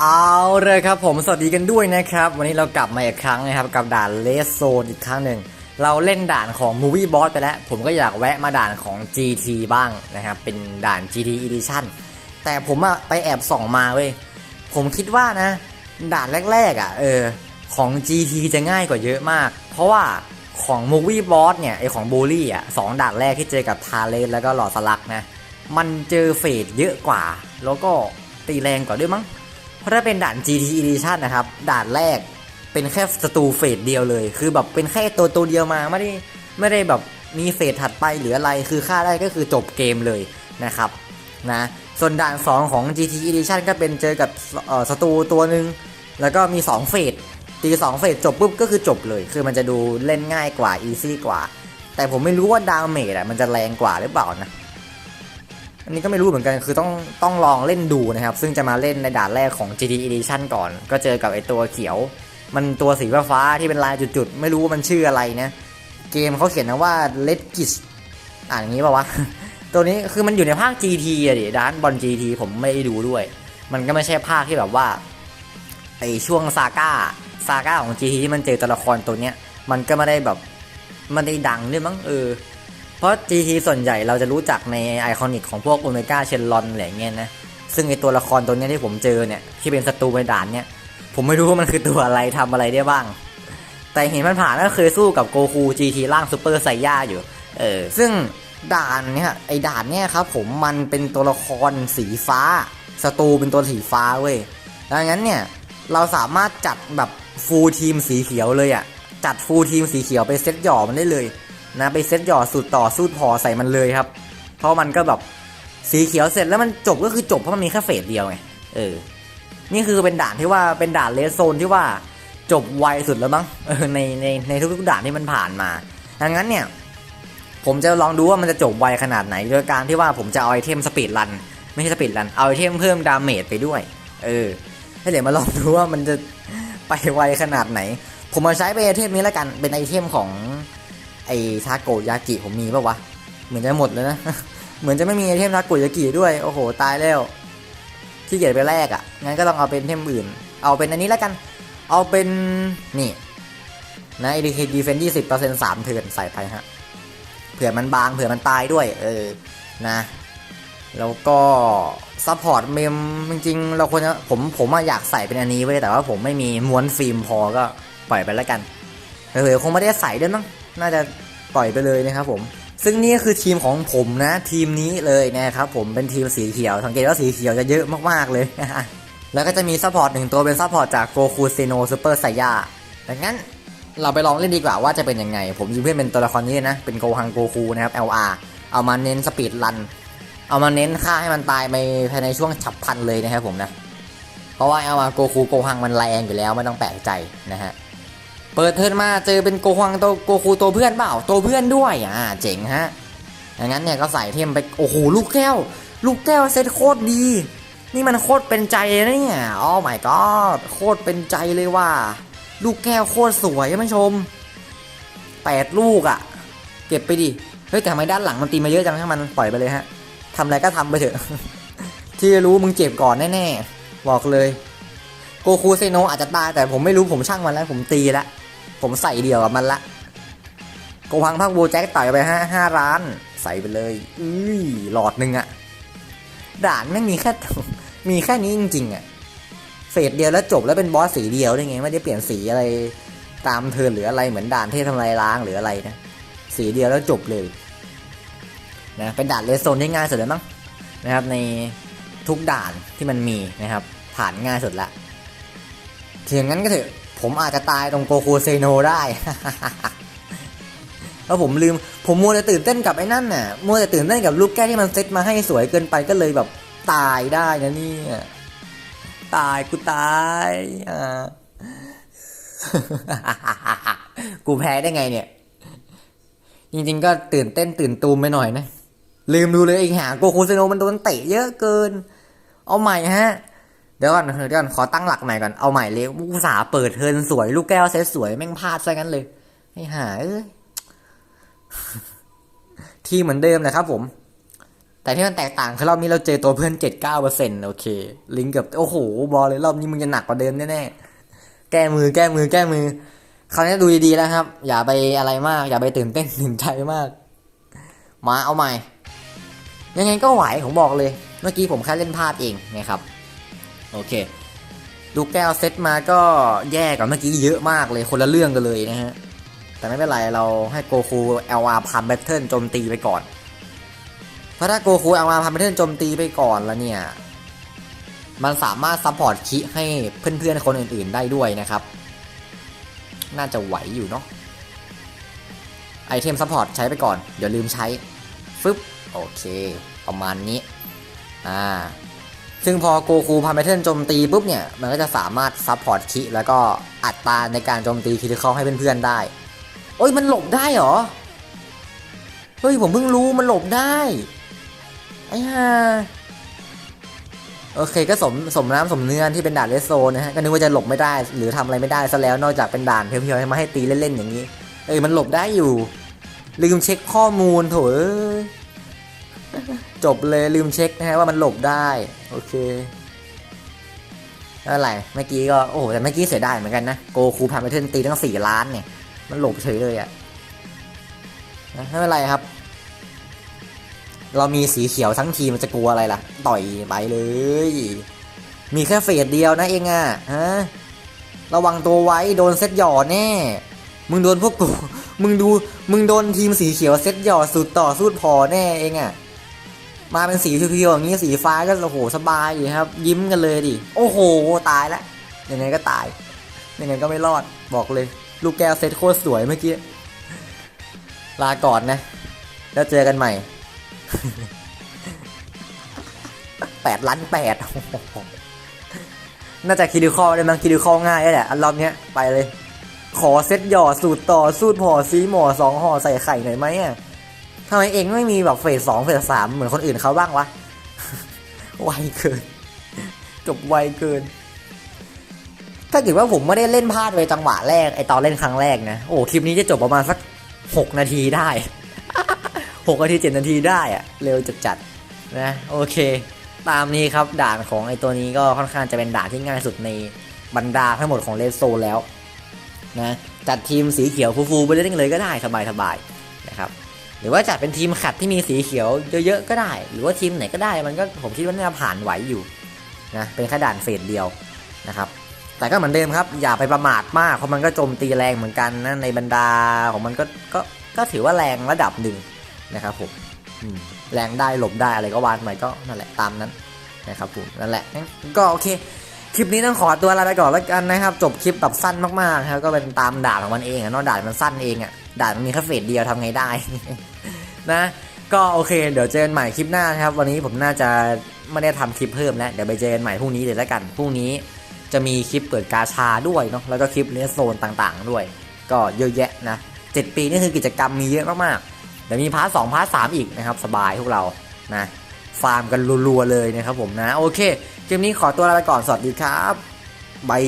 เอาเลยครับผมสวัสดีกันด้วยนะครับ วันนี้เรากลับมาอีกครั้งนะครับ กับด่านเลสโซนอีกครั้งหนึ่ง เราเล่นด่านของ Movie Boss ไปแล้ว ผมก็อยากแวะมาด่านของ GT บ้างนะครับ เป็นด่าน GT Edition แต่ผมอะไปแอบส่องมาเว้ย ผมคิดว่านะ ด่านแรก ๆอะเออของ GT จะง่ายกว่าเยอะมาก เพราะว่าของ Movie Boss เนี่ยไอของบูลลี่อะสองด่านแรกที่เจอกับทาเลนแล้วก็หลอดสลักนะมันเจอเฟดเยอะกว่า แล้วก็ตีแรงกว่าด้วยมั้ง เพราะถ้าเป็นด่าน GT Edition นะครับ ด่านแรกเป็นแค่ศัตรูเฟสเดียวเลย คือแบบเป็นแค่ตัวตัวเดียวมาไม่ได้ไม่ได้แบบมีเฟสถัดไปหรืออะไร คือฆ่าได้ก็คือจบเกมเลยนะครับนะ ส่วนด่าน 2 ของ GT Edition ก็เป็นเจอกับเอ่อศัตรูตัวหนึ่งแล้วก็มี 2 เฟสตี2เฟสจบปุ๊บก็คือจบเลย คือมันจะดูเล่นง่ายกว่าอีซี่กว่า แต่ผมไม่รู้ว่าดาเมจอะมันจะแรงกว่าหรือเปล่านะ อันนี้ก็ไม่รู้เหมือนกันคือต้องต้องลองเล่นดูนะครับ ซึ่งจะมาเล่นในด่านแรกของ GT Edition ก่อน ก็เจอกับไอตัวเขียว มันตัวสีฟ้าที่เป็นลายจุดๆ ไม่รู้ว่ามันชื่ออะไรนะ เกมเขาเขียนนะว่า Red g i s อ่านอย่างนี้ป่าวะ ตัวนี้คือมันอยู่ในภาค GT อะดิด้านบอล GT ผมไม่ได้ดูด้วย มันก็ไม่ใช่ภาคที่แบบว่าไอช่วงซาก้าซาก้าของ GT ที่มันเจอตัวละครตัวเนี้ยมันก็ไม่ได้แบบมันได้ดังด้วยมั้งเออ เพราะ GT ส่วนใหญ่เราจะรู้จักในไอคอนิกของพวกโอเมก้าเชนลอนอะไรเงี้ยนะ ซึ่งไอตัวละครตัวนี้ที่ผมเจอเนี่ย ที่เป็นศัตรูในด่านเนี่ย ผมไม่รู้ว่ามันคือตัวอะไรทำอะไรได้บ้าง แต่เห็นมันผ่านก็เคยสู้กับโกคู GT ล่างซูเปอร์ไซย่าอยู่ เออ ซึ่งด่านเนี่ยไอด่านเนี่ยครับผมมันเป็นตัวละครสีฟ้าศัตรูเป็นตัวสีฟ้าเว้ย ดังนั้นเนี่ยเราสามารถจัดแบบฟูลทีมสีเขียวเลยอะ่ะ จัดฟูลทีมสีเขียวไปเซตหย่อมันได้เลย นะไปเซตหย่อสูตรต่อสูตรพอใส่มันเลยครับ เพราะมันก็แบบสีเขียวเสร็จแล้วมันจบก็คือจบเพราะมันมีแค่เฟสเดียวไงเออ นี่คือเป็นด่านที่ว่าเป็นด่านเลสโซนที่ว่าจบไวสุดแล้วมั้งในในในทุกๆด่านที่มันผ่านมาดังนั้นเนี่ย ผมจะลองดูว่ามันจะจบไวขนาดไหนโดยการที่ว่าผมจะเอาไอเทมสปีดรันไม่ใช่สปีดรันเอาไอเทมเพิ่มดาเมจไปด้วย เออให้เดี๋ยวมาลองดูว่ามันจะไปไวขนาดไหน ผมมาใช้เป็นไอเทมนี้แล้วกันเป็นไอเทมของ ไอทาโกยากิผมมีปะวะ เหมือนจะหมดเลยนะ เหมือนจะไม่มีไอเทมทาโกยากิด้วย โอ้โห ตายแล้ว ที่เกียจไปแรกอะ่ะ งั้นก็ต้องเอาเป็นเทมอื่น เอาเป็นอันนี้แล้วกัน เอาเป็นนี่นะ ADK Defense 20% 3เทิร์เซ็นต์สามเทือนใส่ไปฮะ เผื่อมันบาง เผื่อมันตายด้วย เออ นะ แล้วก็ซัพพอร์ตเมมจริงๆ เราควรจะผมผมอะอยากใส่เป็นอันนี้ไว้แต่ว่าผมไม่มีม้วนฟิล์มพอก็ปล่อยไปแล้วกันเออคงไม่ได้ใส่ด้วยมั้ง น่าจะปล่อยไปเลยนะครับผม ซึ่งนี่ก็คือทีมของผมนะทีมนี้เลยนะครับผมเป็นทีมสีเขียวสังเกตว่าสีเขียวจะเยอะมากๆเลยแล้วก็จะมีซัพพอร์ตหนึ่งตัวเป็นซัพพอร์ตจากโกคูเซโนซูเปอร์ไซย่าดังนั้นเราไปลองเล่นดีกว่าว่าจะเป็นยังไง ผมยิงเพื่อนเป็นตัวละครนี้นะ เป็นโกฮังโกคูนะครับ LR เอามาเน้นสปีดรัน เอามาเน้นฆ่าให้มันตายไปภายในช่วงฉับพลันเลยนะครับผมนะ เพราะว่าเอามาโกคูโกฮังมันแรงอยู่แล้วไม่ต้องแปลกใจนะฮะ เปิดเทิร์นมาเจอเป็นโกฮังตัวโกคูตัวเพื่อนเปล่าตัวเพื่อนด้วยอ่าเจ๋งฮะอย่างนั้นเนี่ยก็ใส่เทมไปโอ้โหลูกแก้ว ลูกแก้วเซตโคตรดี นี่มันโคตรเป็นใจเลยนะเนี่ยอ๋อ my god โคตรเป็นใจเลยว่า ลูกแก้วโคตรสวยท่านผู้ชมแปดลูกอะ่ะ เก็บไปดิเฮ้ยแต่ทำไมด้านหลังมันตีมาเยอะจังให้มันปล่อยไปเลยฮะทำอะไรก็ทำไปเถอะ ที่รู้มึงเจ็บก่อนแน่ๆบอกเลยโกคูเซโนอาจจะตายแต่ผมไม่รู้ผมช่างมันแล้วผมตีและ ผมใส่เดียวกับมันละโกพังพักโบแจ็คต่อยไปห้าห้าล้าน ใส่ไปเลยอุ้ยหลอดหนึ่งอะด่านไม่มีแค่มีแค่นี้จริงๆอะเฟสเดียวแล้วจบแล้วเป็นบอสสีเดียวได้ไงไม่ได้เปลี่ยนสีอะไรตามเทิร์นหรืออะไรเหมือนด่านเทพทำลายล้างหรืออะไรนะสีเดียวแล้วจบเลยนะเป็นด่านเลสโซนที่ง่ายสุดแล้วมั้งนะครับในทุกด่านที่มันมีนะครับผ่านง่ายสุดละถึงงั้นก็เถอะ ผมอาจจะตายตรงโกโคเซโนได้แล้วผมลืม ผมมัวแต่ตื่นเต้นกับไอ้นั่นน่ะ มัวแต่ตื่นเต้นกับลูกแก้วที่มันเซตมาให้สวยเกินไปก็เลยแบบตายได้นะนี่ตายกูตายอ่ากูแพ้ได้ไงเนี่ย จริงๆก็ตื่นเต้นตื่นตูมไปหน่อยนะ ลืมดูเลยไอ้หาโกโคเซโนมันโดนเตะเยอะเกิน เอาใหม่ฮะ ดี๋ยวก่อนเดี๋ยวก่อนขอตั้งหลักใหม่ก่อนเอาใหม่เลยอุตส่าห์เปิดเทินสวย ลูกแก้วเซตสวยแม่งพลาดซะงั้นเลยไอ้ห่าเอ้ยทีมเหมือนเดิมนะครับผม แต่ที่มันแตกต่างคือรอบนี้เราเจอตัวเพื่อนเจ็ดเก้าเปอร์เซ็นต์โอเค ลิงก์กับโอ้โหบอลเลยรอบนี้มึงจะหนักกว่าเดิมแน่ๆแก้มือแก้มือแก้มือคราวนี้ดูดีๆแล้วครับ อย่าไปอะไรมาก อย่าไปตื่นเต้นตื่นใจมาก มาเอาใหม่ ยังไงก็ไหวผมบอกเลย เมื่อกี้ผมแค่เล่นพลาดเองนะครับ โอเค ดูแก้วเซตมาก็แย่กว่าเมื่อกี้เยอะมากเลยคนละเรื่องกันเลยนะฮะ แต่ไม่เป็นไรเราให้โกคู LR พันแบทเทิลโจมตีไปก่อน เพราะถ้าโกคู LR พันแบทเทิลโจมตีไปก่อนแล้วเนี่ย มันสามารถซัพพอร์ตคิให้เพื่อนๆคนอื่นๆได้ด้วยนะครับ น่าจะไหวอยู่เนาะไอเทมซัพพอร์ตใช้ไปก่อนเดี๋ยวลืมใช้ฟึบโอเค ประมาณนี้ อ่า ซึ่งพอโกคูพาแพทเทิร์นโจมตีปุ๊บเนี่ย มันก็จะสามารถซัพพอร์ตคิแล้วก็อัตราในการโจมตีคิที่เขาให้เพื่อนๆได้ โอ้ยมันหลบได้เหรอ เฮ้ยผมเพิ่งรู้มันหลบได้ไอ้ห่าโอเคก็สมสมน้ำสมเนื้อที่เป็นด่านเลสโซนนะฮะก็นึกว่าจะหลบไม่ได้ หรือทำอะไรไม่ได้ซะแล้วนอกจากเป็นด่านเพียวๆให้มาให้ตีเล่นๆอย่างนี้ เอ้ยมันหลบได้อยู่ ลืมเช็คข้อมูลโถเอ้ย จบเลยลืมเช็คนะฮะว่ามันหลบได้ โอเคไม่เป็นไรเมื่อกี้ก็โอ้โหแต่เมื่อกี้เสียดายเหมือนกันนะ โกคูพาไปเทินตีตั้งสี่ล้านเนี่ย มันหลบเฉยเลยอะนะไม่เป็นไรครับ เรามีสีเขียวทั้งทีมันจะกลัวอะไรล่ะ ต่อยไปเลย มีแค่เฟสเดียวนะเองอะฮะระวังตัวไว้โดนเซตหย่อแน่ มึงโดนพวกกู มึงดู มึงโดนทีมสีเขียวเซตหย่อสุดต่อสุดพอแน่เองอะ มาเป็นสีเพียวๆอย่างนี้สีฟ้าก็โอ้โหสบายอยู่ครับ ยิ้มกันเลยดิโอ้โหตายแล้วยังไงก็ตายยังไงก็ไม่รอดบอกเลย ลูกแก้วเซตโคตรสวยเมื่อกี้ลาก่อนนะ แล้วเจอกันใหม่แปดล้านแปดน่าจะคิดิคอลได้มั้งคิดิคอง่ายแล้วแหละอันรอบเนี้ยไปเลย ขอเซตหย่อสูตรต่อสูตรห่อซีหมอสองห่อใส่ไข่หน่อยไหมอะ ทำไมเองไม่มีแบบเฟสสองเฟสสามเหมือนคนอื่นเขาบ้างวะ ไวเกิน จบไวเกิน ถ้าเกิดว่าผมไม่ได้เล่นพลาดไปจังหวะแรกไอตอนเล่นครั้งแรกนะ โอ้คลิปนี้จะจบประมาณสักหกนาทีได้หกนาทีเจ็ดนาทีได้อะเร็วจัดจัดนะ โอเค ตามนี้ครับด่านของไอตัวนี้ก็ค่อนข้างจะเป็นด่านที่ง่ายสุดในบรรดาทั้งหมดของเลสโซแล้วนะจัดทีมสีเขียวฟูๆไปเล่นเลยก็ได้สบายๆนะครับ หรือว่าจัดเป็นทีมขัดที่มีสีเขียวเยอะๆก็ได้ หรือว่าทีมไหนก็ได้มันก็ผมคิดว่าน่าจะผ่านไหวอยู่นะเป็นแค่ด่านเฟสเดียวนะครับแต่ก็เหมือนเดิมครับ อย่าไปประมาทมากเพราะมันก็โจมตีแรงเหมือนกันนะในบรรดาของมันก็ก็ก็ถือว่าแรงระดับหนึ่งนะครับผมแรงได้หลบได้อะไรก็วานไปก็นั่นแหละตามนั้นนะครับผมนั่นแหละก็โอเคคลิปนี้ต้องขอตัวลาไปก่อนแล้วกันนะครับ จบคลิปแบบสั้นมากๆครับก็เป็นตามด่านของมันเองอะเนาะด่านมันสั้นเองอะด่านมันมีแค่เฟสเดียวทำไงได้ นะ ก็โอเค เดี๋ยวเจอกันใหม่คลิปหน้านะครับ วันนี้ผมน่าจะไม่ได้ทำคลิปเพิ่มแล้ว เดี๋ยวไปเจอกันใหม่พรุ่งนี้เลยแล้วกัน พรุ่งนี้จะมีคลิปเปิดกาชาด้วยเนาะ แล้วก็คลิปเลสโซนต่างๆ ด้วย ก็เยอะแยะนะเจ็ดปีนี่คือกิจกรรมมีเยอะมากๆ เดี๋ยวมีพาร์ทสองพาร์ทสามอีกนะครับ สบายพวกเรา นะ ฟาร์มกันรัวๆเลยนะครับผมนะ โอเค คลิปนี้ขอตัวลาไปก่อน สวัสดีครับบาย